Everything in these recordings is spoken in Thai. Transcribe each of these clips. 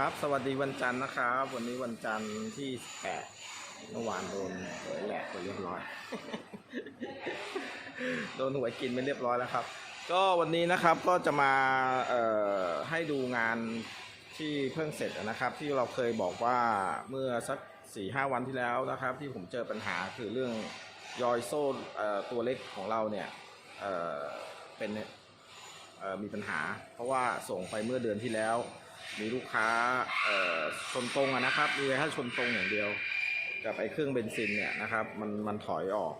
ครับ สวัสดีวันจันทร์นะครับ วันนี้วันจันทร์ที่แปดเมื่อวานโดนหวยแหลกไปเรียบร้อย โดนหวยกินไปเรียบร้อยแล้วครับ ก็วันนี้นะครับก็จะมาให้ดูงานที่เพิ่งเสร็จนะครับ ที่เราเคยบอกว่าเมื่อสักสี่ห้าวันที่แล้วนะครับ ที่ผมเจอปัญหาคือเรื่องยอยโซ่ตัวเล็กของเราเนี่ยเเป็นมีปัญหา เพราะว่าส่งไปเมื่อเดือนที่แล้ว มีลูกค้าชนตรงนะครับ มีแค่ชนตรงอย่างเดียวกับไอ้เครื่องเบนซินเนี่ยนะครับมันมันถอยออก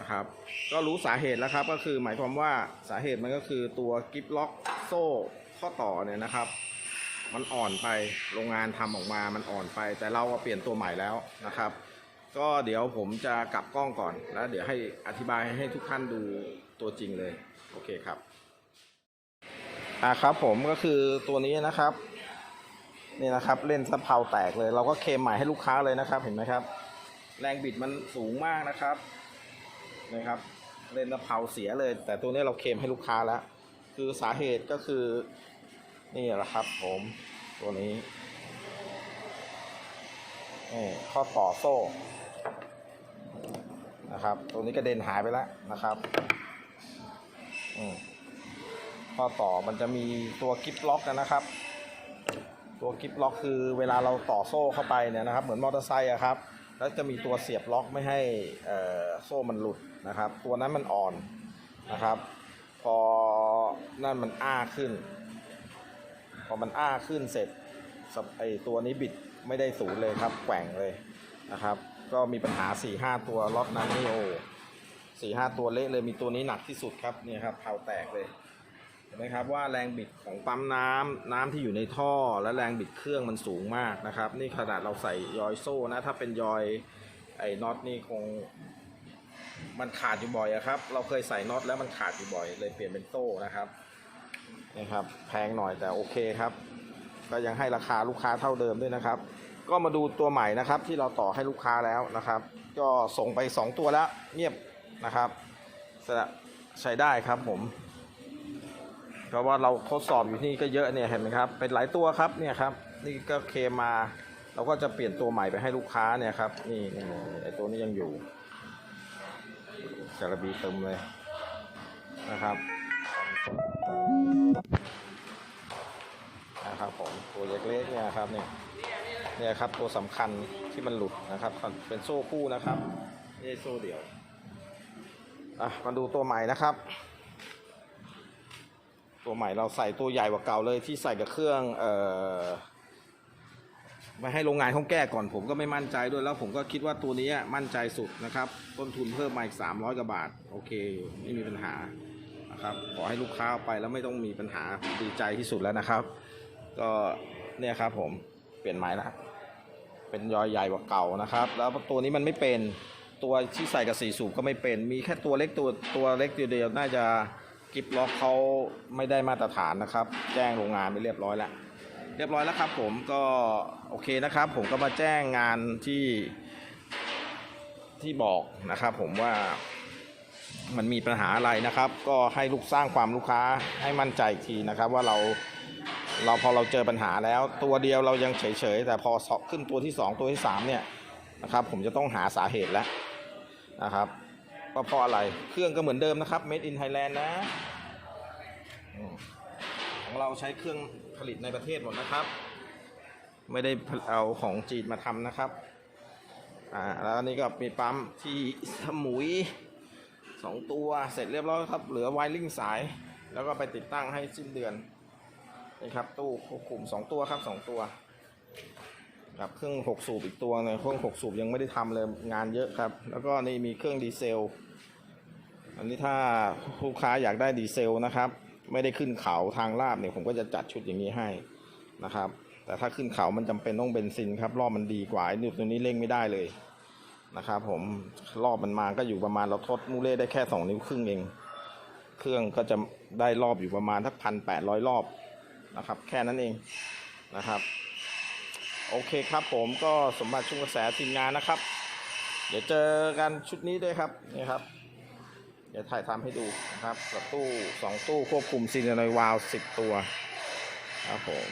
นะครับ ก็รู้สาเหตุแล้วครับก็คือหมายความว่าสาเหตุมันก็คือตัวกิฟล็อกโซ่ข้อต่อเนี่ยนะครับ มันอ่อนไปโรงงานทำออกมามันอ่อนไป แต่เราก็เปลี่ยนตัวใหม่แล้วนะครับ ก็เดี๋ยวผมจะกลับกล้องก่อนแล้วเดี๋ยวให้อธิบายให้ทุกท่านดูตัวจริงเลย โอเคครับ อ่าครับผมก็คือตัวนี้นะครับนี่นะครับ เล่นสะเพาแตกเลย เราก็เคมใหม่ให้ลูกค้าเลยนะครับ เห็นไหมครับ แรงบิดมันสูงมากนะครับนะครับ เล่นสะเพาเสียเลย แต่ตัวนี้เราเคมให้ลูกค้าแล้ว คือสาเหตุก็คือ นี่แหละครับ ผมตัวนี้นี่ข้อต่อโซ่นะครับ ตัวนี้กระเด็นหายไปแล้วนะครับ อืม ข้อต่อมันจะมีตัวกิฟล็อกนะครับ ตัวกิฟล็อกคือเวลาเราต่อโซ่เข้าไปเนี่ยนะครับ เหมือนมอเตอร์ไซค์อะครับแล้วจะมีตัวเสียบล็อกไม่ให้โซ่มันหลุดนะครับ ตัวนั้นมันอ่อนนะครับ พอนั่นมันอ้าขึ้น พอมันอ้าขึ้นเสร็จสไอตัวนี้บิดไม่ได้ศูนย์เลยครับแกว่งเลยนะครับ ก็มีปัญหา4ี่ห้าตัวล็อตนั้นนี่โอ้สี่ห้าตัวเละเลยมีตัวนี้หนักที่สุดครับเนี่ยครับเผาแตกเลย นไหมครับว่าแรงบิดของปั๊มน้ำน้ำที่อยู่ในท่อ และแรงบิดเครื่องมันสูงมากนะครับ นี่ขนาดเราใส่ยอยโซ่นะ ถ้าเป็นยอยไอ้น็อตนี่คง มันขาดอยู่บ่อยครับ เราเคยใส่น็อตแล้วมันขาดอยู่บ่อย เลยเปลี่ยนเป็นโซ่นะครับนี่ครับ แพงหน่อยแต่โอเคครับ ก็ยังให้ราคาลูกค้าเท่าเดิมด้วยนะครับ ก็มาดูตัวใหม่นะครับ ที่เราต่อให้ลูกค้าแล้วนะครับ ก็ส่งไป 2 ตัวแล้วเงียบนะครับใช้ได้ครับผม เพราะว่าเราทดสอบอยู่ที่นี่ก็เยอะเนี่ยเห็นไหมครับ เป็นหลายตัวครับเนี่ยครับ นี่ก็เคมา เราก็จะเปลี่ยนตัวใหม่ไปให้ลูกค้าเนี่ยครับ นี่นี่ไอตัวนี้ยังอยู่จาระบีเติมเลยนะครับนะครับผมตัวเล็กๆเนี่ยครับเนี่ยเนี่ยครับตัวสำคัญที่มันหลุดนะครับ เป็นโซ่คู่นะครับไม่ใช่โซ่เดี่ยวอะมาดูตัวใหม่นะครับ ตัวใหม่เราใส่ตัวใหญ่กว่าเก่าเลยที่ใส่กับเครื่องเอ่อมาให้โรงงานเขาแก้ก่อนผมก็ไม่มั่นใจด้วยแล้วผมก็คิดว่าตัวนี้มั่นใจสุดนะครับ ต้นทุนเพิ่มมาอีก 300กว่าบาท โอเค ไม่มีปัญหานะครับขอให้ลูกค้าไปแล้วไม่ต้องมีปัญหาดีใจที่สุดแล้วนะครับ ก็เนี่ยครับผมเปลี่ยนไม้ล้วเป็นยอยใหญ่กว่าเก่านะครับ แล้วตัวนี้มันไม่เป็นตัวที่ใส่กับสีสูบก็ไม่เป็น มีแค่ตัวเล็กตัวตัวเล็กตัวเดียวน่าจะ กิฟล็อกเขาไม่ได้มาตรฐานนะครับ แจ้งโรงงานไปเรียบร้อยแล้ว เรียบร้อยแล้วครับผมก็โอเคนะครับ ผมก็มาแจ้งงานที่ที่บอกนะครับ ผมว่ามันมีปัญหาอะไรนะครับ ก็ให้ลูกสร้างความลูกค้าให้มั่นใจอีกทีนะครับ ว่าเราเราพอเราเจอปัญหาแล้ว ตัวเดียวเรายังเฉยๆแต่พอสอบขึ้นตัวที่ 2 ตัวที่3เนี่ยนะครับ ผมจะต้องหาสาเหตุแล้วนะครับ ว่าเพราะอะไร เครื่องก็เหมือนเดิมนะครับ made in Thailand นะ ของเราใช้เครื่องผลิตในประเทศหมดนะครับ ไม่ได้เอาของจีนมาทำนะครับ อ่า แล้วนี้ก็มีปั๊มที่สมุยสองตัวเสร็จเรียบร้อยครับ เหลือไวริ่งสาย แล้วก็ไปติดตั้งให้สิ้นเดือนนี่ครับ ตู้ควบคุมสองตัวครับสองตัว กับเครื่องหกสูบอีกตัวหนึงเครื่องหกสูบยังไม่ได้ทำเลยงานเยอะครับ แล้วก็นี่มีเครื่องดีเซล อันนี้ถ้าลูกค้าอยากได้ดีเซลนะครับ ไม่ได้ขึ้นเขาทางลาบเนี่ยผมก็จะจัดชุดอย่างนี้ให้นะครับ แต่ถ้าขึ้นเขามันจำเป็นต้องเบนซินครับรอบมันดีกว่าไอ้นี่ตัวนี้เร่งไม่ได้เลยนะครับผมรอบมันมาก็อยู่ประมาณเราทดมูเล่ได้แค่สองนิ้วครึ่งเอง เครื่องก็จะได้รอบอยู่ประมาณทักพันแปดร้อยรอบนะครับ แค่นั้นเองนะครับ โอเคครับผมก็สมบัติชุมกระแสทีมงานนะครับ เดี๋ยวเจอกันชุดนี้ด้วยครับนี่ครับ เดี๋ยวถ่ายทำให้ดูนะครับกับตู้สองตู้ควบคุมซีเนอร์วาลสิบตัวครับผม